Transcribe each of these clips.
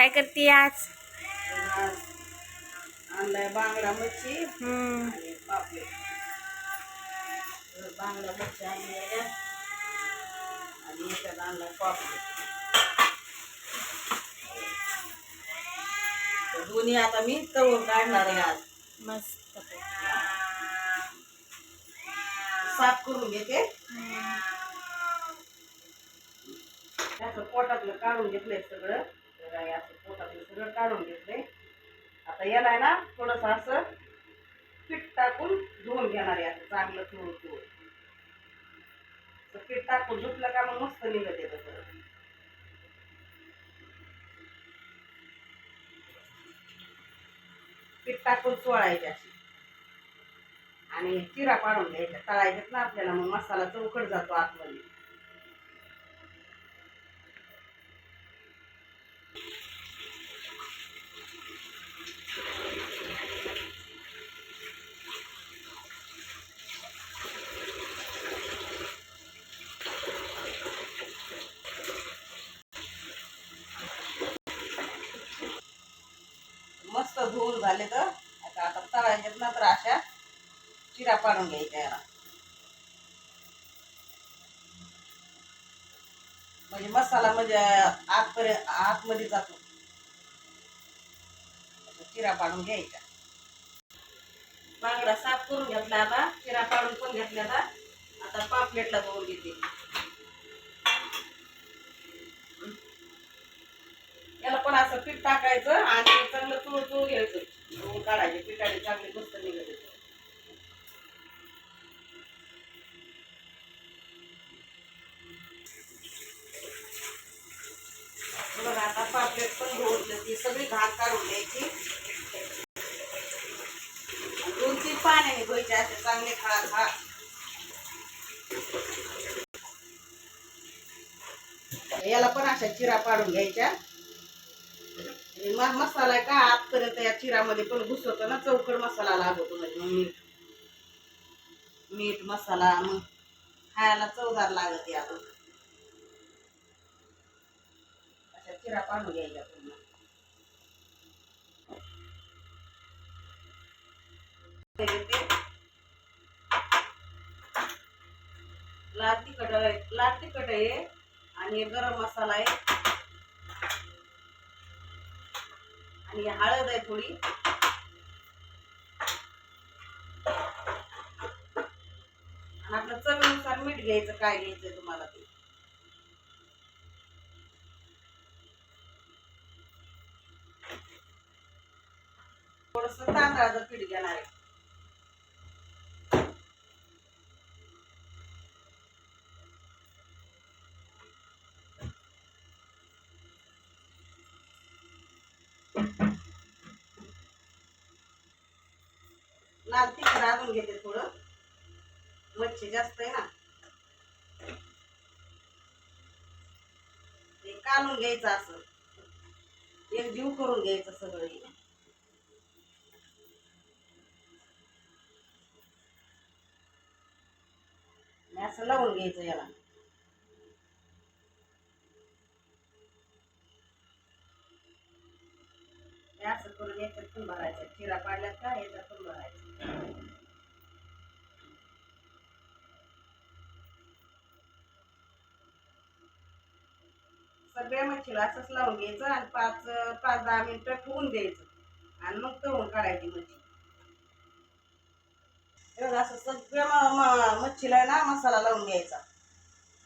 काय करते आज? आणलाय बांगडा मच्छी. बांगडा मच्छी आणली आणि याच्यात आणलाय पापलेट. दोन्ही आता मी तळून काढणार आहे आज. मस्त. साफ करून घेते. त्याचं पोटातलं काढून घेतलंय सगळं. तर हे असं पोटातलं सगळं काढून घेतलंय. आता याला आहे ना थोडंसं असं पीठ टाकून धुवून घेणार आहे असं चांगलं धुवून धुवून पीठ टाकून धुतलं का मग मस्त निघत येतं परत पीठ टाकून चोळायचे अशी. आणि चिरा पाडून घ्यायचा. तळायच्यात ना आपल्याला मग मसाला चौकट जातो आतमध्ये. धुवून झाले तर आता आता तळायच्यात ना तर अशा चिरा पाडून घ्यायच्या याला. म्हणजे मसाला म्हणजे आतपर्यंत आतमध्ये जातो. चिरा पाडून घ्यायचा बांगडा साफ करून घेतला आता चिरा पाडून पण घेतला आता आता पापलेटला धुवून घेते याला पण असं पीठ टाकायचं आणि चांगलं चुळ चुळ घ्यायचं. धुवून काढायचे पिठाने चांगले मस्त निघायचे. बघा आता पापलेट पण धुवून ती सगळी घाण काढून घ्यायची. दोन तीन पाण्याने धुवायचे असे चांगले खळा खा याला पण अशा चिरा पाडून घ्यायच्या. मग मसाला आहे का? आजपर्यंत या चिरामध्ये पण घुसवतो ना चौकड मसाला लागतो म्हणजे मीठ. मीठ मसाला मग खायला चवदार लागत या अशा चिरा पाडून घ्यायच्या पूर्ण लाल तिखट आहे लाल तिखट आहे. आणि गरम मसाला आहे. आणि हळद आहे थोडी. आणि आपलं चवीनुसार मीठ घ्यायचं काय घ्यायचं तुम्हाला ते. थोडस तांदळाचं पीठ घेणार आहे लाल तिखट अजून घेते थोडं जास्त आहे ना. ते कालून घ्यायचं असं. एक जीव करून घ्यायचं सगळं असं लावून घ्यायचं याला. असं करून याच्यात पण भरायचं. चिरा पाडल्यात का याच्यात पण भरायचं. सगळ्या मच्छीला असंच लावून घ्यायचं आणि पाच पाच दहा मिनिटं ठेवून द्यायचं. आणि मग तळून काढायची मच्छी. हे असं सगळ्या मच्छीला ना मसाला लावून घ्यायचा.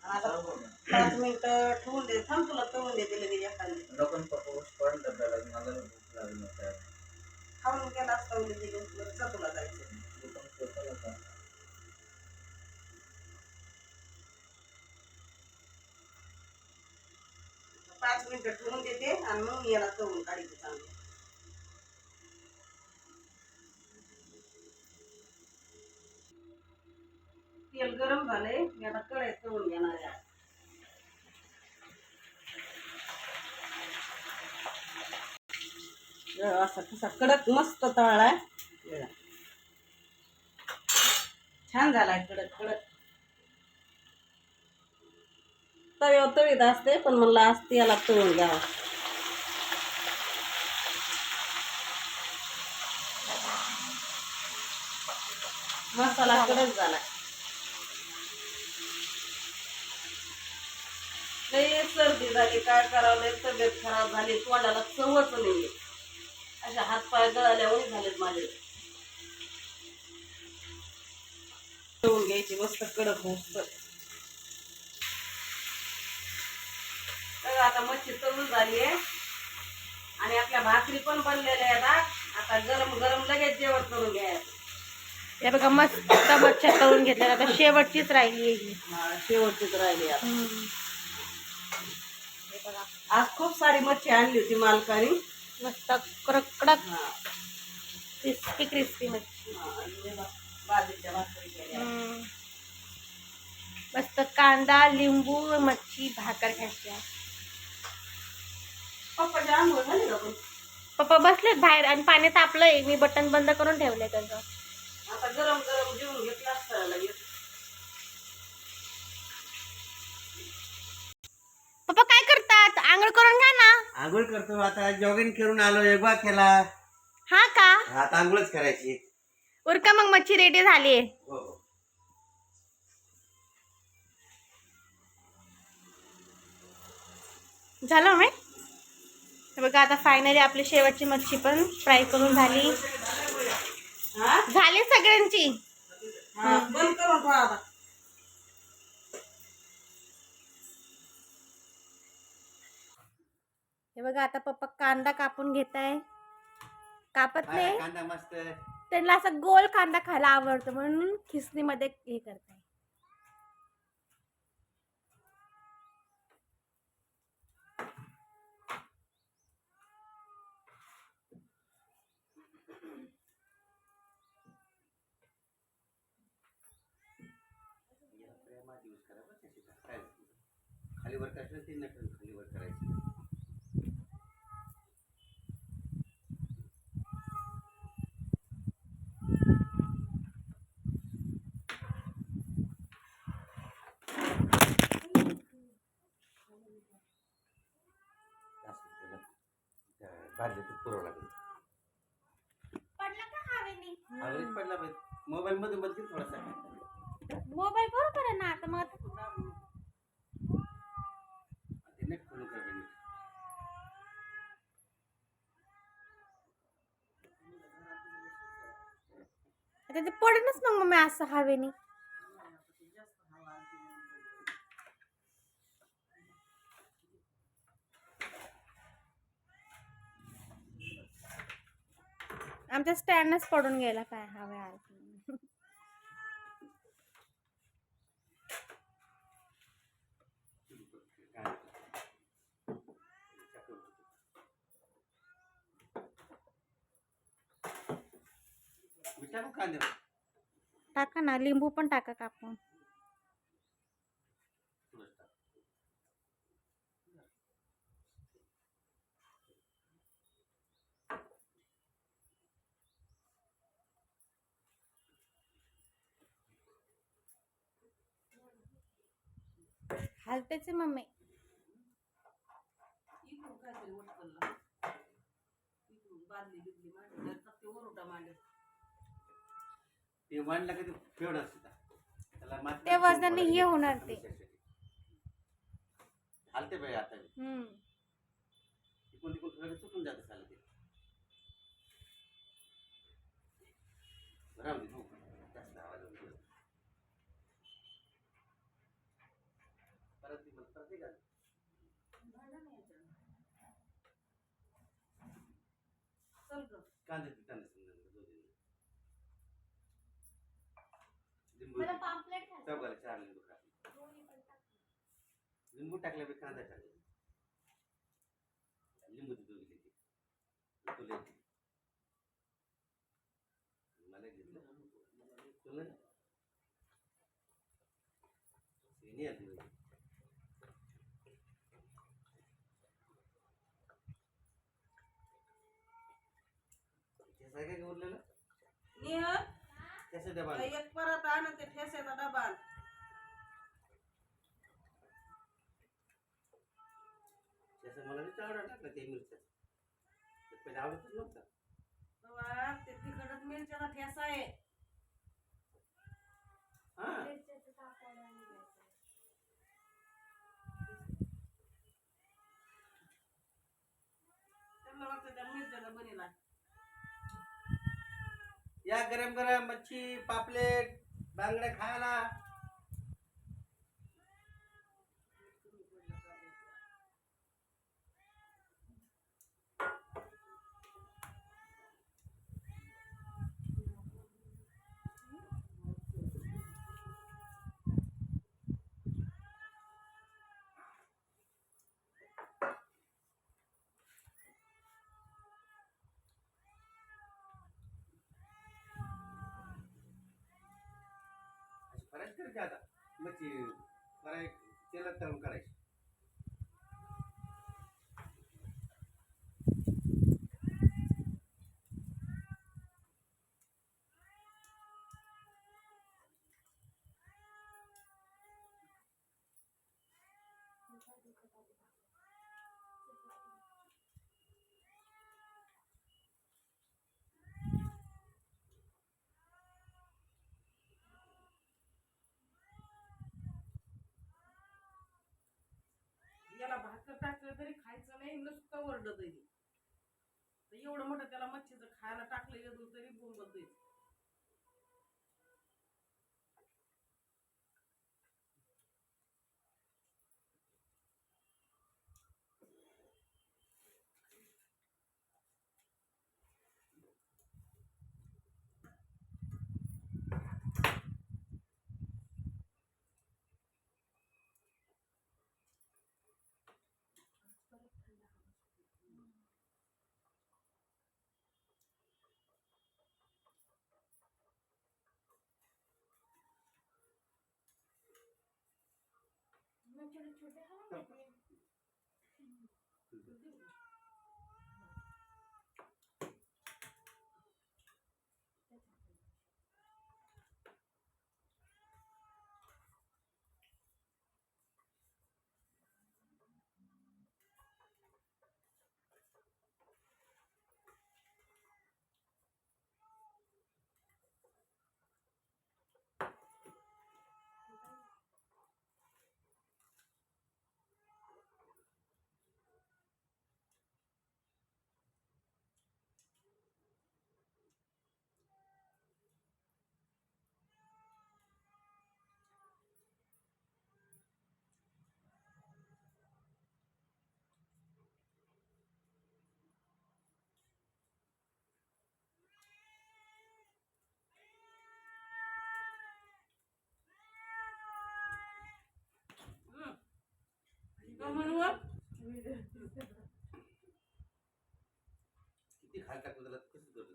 आणि आता पाच मिनिटं ठेवून दे थांब तुला तळून देते लगेच एखादी. खाऊन गेला असता तुला जायचं तू पण स्वतःला सांग. पाच मिनिटं ठेवून देते आणि मग याला तळून काढते चांगलं. तेल गरम झालंय मी आता कढईत तळून घेणार आहे. असा कसा कडक मस्त तळलाय छान झालाय कडक कडक. तव्यावर तळीत असते पण म्हणलं आज त्याला तळून घ्यावं. मसाला कडक झाला. सर्दी झाली काय करावं लई तब्येत खराब झाली तोंडाला चवच नाही. अशा हातपाय गळाल्यावर झालेत माझे. तळून घ्यायची मस्त कडक मस्त आता मच्छी तळून झाली आहे. आणि आपल्या भाकरी पण बनलेल्या आहेत. आता गरम गरम लगेच जेवण करून घ्यायचं. हे बघा मस्त मच्छ्या तळून घेतल्या. आता शेवटचीच राहिली आहे ही. हा, शेवटचीच राहिली आता. हम्म. हे बघा आज खूप सारी मच्छी आणली होती मालकाने. मस्त कडक हा, क्रिस्पी क्रिस्पी मच्छी. हा, आणि हे बघ, बाजरीच्या भाकरी केल्या. हम्म. मस्त कांदा लिंबू मच्छी भाकर खायची पप्पाची आंघोळ झाली का पण? पप्पा बसलेत बाहेर आणि पाणी तापलंय. मी बटन बंद करून ठेवलंय त्याचं. आता गरम गरम जेवून घेतला असता लगेच पप्पा काय करतात? आंघोळ करून घ्या ना. आंघोळ करतो. आता जॉगिंग करून आलो योगा केला हा का? आता आंघोळच करायची. उरका मग मच्छी रेडी झाली हो. हो झालं मी हे बघा आता फायनली आपली शेवटची मच्छी पण फ्राय करून झाली. हा झाली सगळ्यांची. हा, बंद करून ठेवा आता. हे बघा आता पप्पा कांदा कापून घेत आहे कापत नाही. कांदा मस्त. त्यांना असं गोल कांदा खायला आवडतो म्हणून खिसणीमध्ये हे करताय प्रेमात यूज करा बरं त्याची काय खाली वर करायचं ते नटून खाली वर करायचं? पडला पाहिजे मोबाईल मध्ये बदल थोडासा. मोबाईल बरोबर आहे ना आता मग ते नेट खोलून करा नीट. आता ते पडेनच मग मम्मी असं हवेने. आमच्या स्टँडच पडून गेला काय हवे आहे. कांदे टाका ना लिंबू पण टाका कापून. हालतेच मम्मी. बादली बिदली मांडली, तर ते ओरडा मांडली. ते वाढलं का ते फेवड असतं त्याला माती ते वजनाने हे होणार ते. हालते बाई आता बी. हम्म तिकडून तिकडून थोडं सुटून जातं चालेल ते राहू दे. जास्त आवाज़ होतो. परत ती मग परत घाल. कांदे चौघाला चार लिंबू टाकले लिंबू टाकल्या कांदा टाकला लिंबू तिथं गेले ती तुला मला घेतलं तुला नाही आली बाई. ठेचा काय का उरलेलं नेह, डबा एक परत आण ते ठेस्याचा डबा आण. ठेचा मला चांगला टाकला ते मिरच्या पहिले आवडतच नव्हता. तेव्हा ते तिखटच मिरच्याचा ठेसा आहे हा या गरम गरम मच्छी पापलेट बांगड्या खायला. अशी करायची करायची आता मच्छी कराय तेलात तळून करायची खायचं नाही नुसतं ओरडत आहे तर एवढं मोठं त्याला मच्छीचं खायला टाकलं येतो तरी बोंबत आहे. हं. का म्हणू व? किती खाल टाकलं त्याला? कसं करत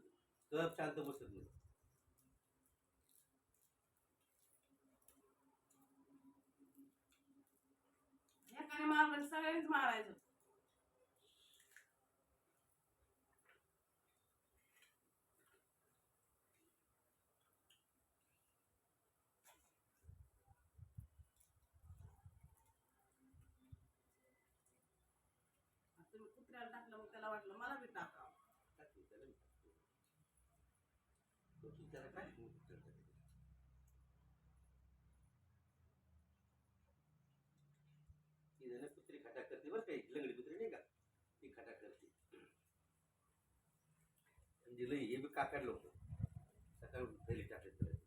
गप शांत बसत नाही एकाने मारलं सगळ्यांनीच मारायचं आता तुम्ही कुत्र्याला टाकलं मग त्याला वाटलं मला बी टाकावं टाकली त्याला मी टाकतो. तो तू त्याला काय मग त्याला ती जण कुत्री खटा करते बरं काही लंगडी कुत्री नाही का ती खटा करते आणि दिलं हे बी काकाडलं होतं सकाळी पहिली टाकले त्याला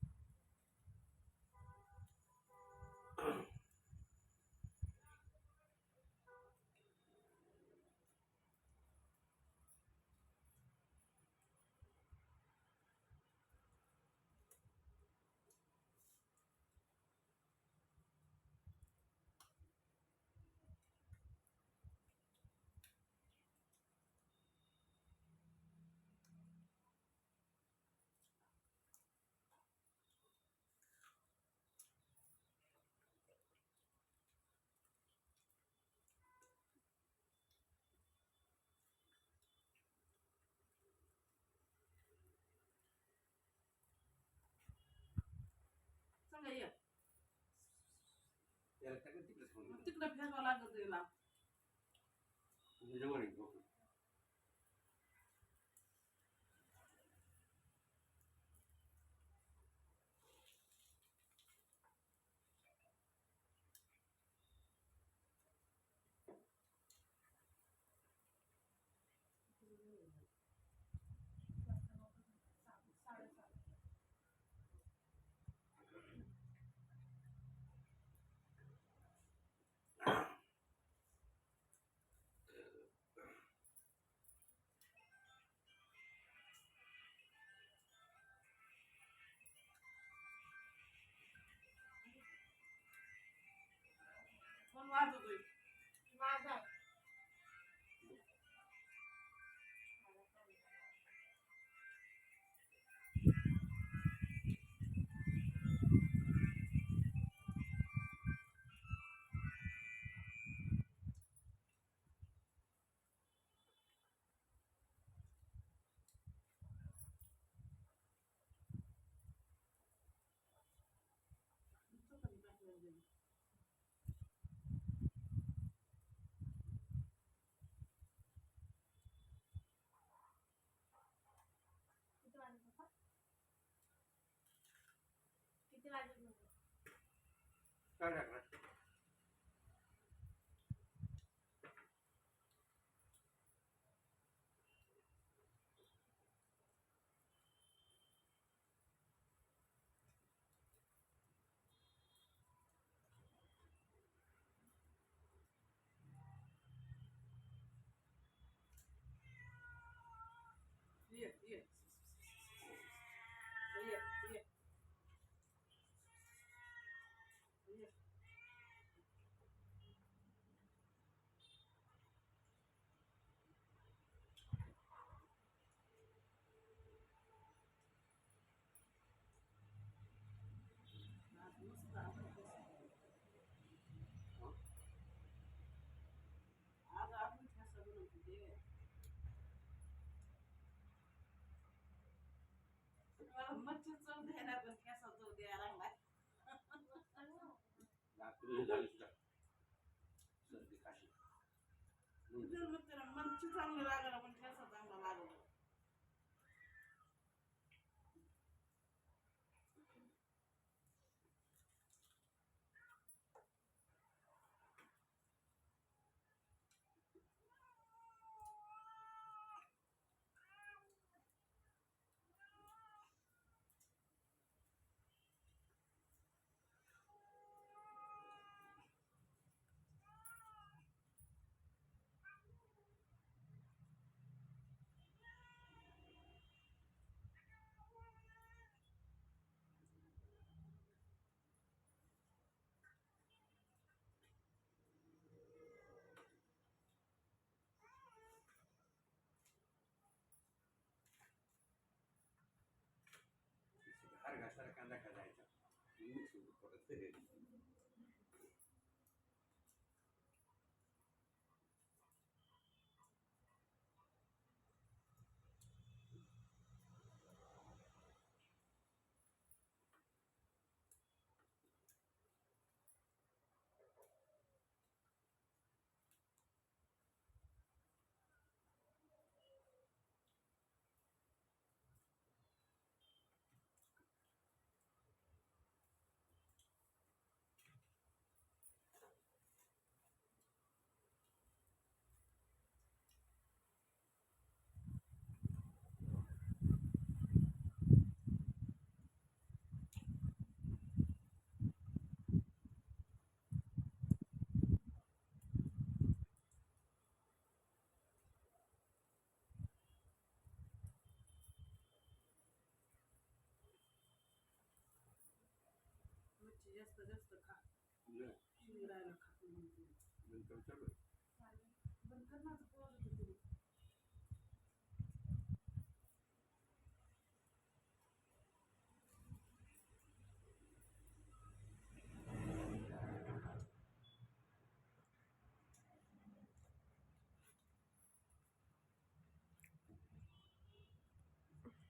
सांगा ये त्याला टाकलं तिकडे मग सांगून तिकडं फेकावं लागत ना cara नागपूर झाली सुद्धा सर्दी काशी जर मग त्याला मच्छी चांगली लागला पण ठेसा चांगला लागला हार घासणारा कांदा खायचा मिक्स होतो परत तरी मच्छी जास्त जास्त खा. खातो म्हणते नंतर चालू. बंद कर ना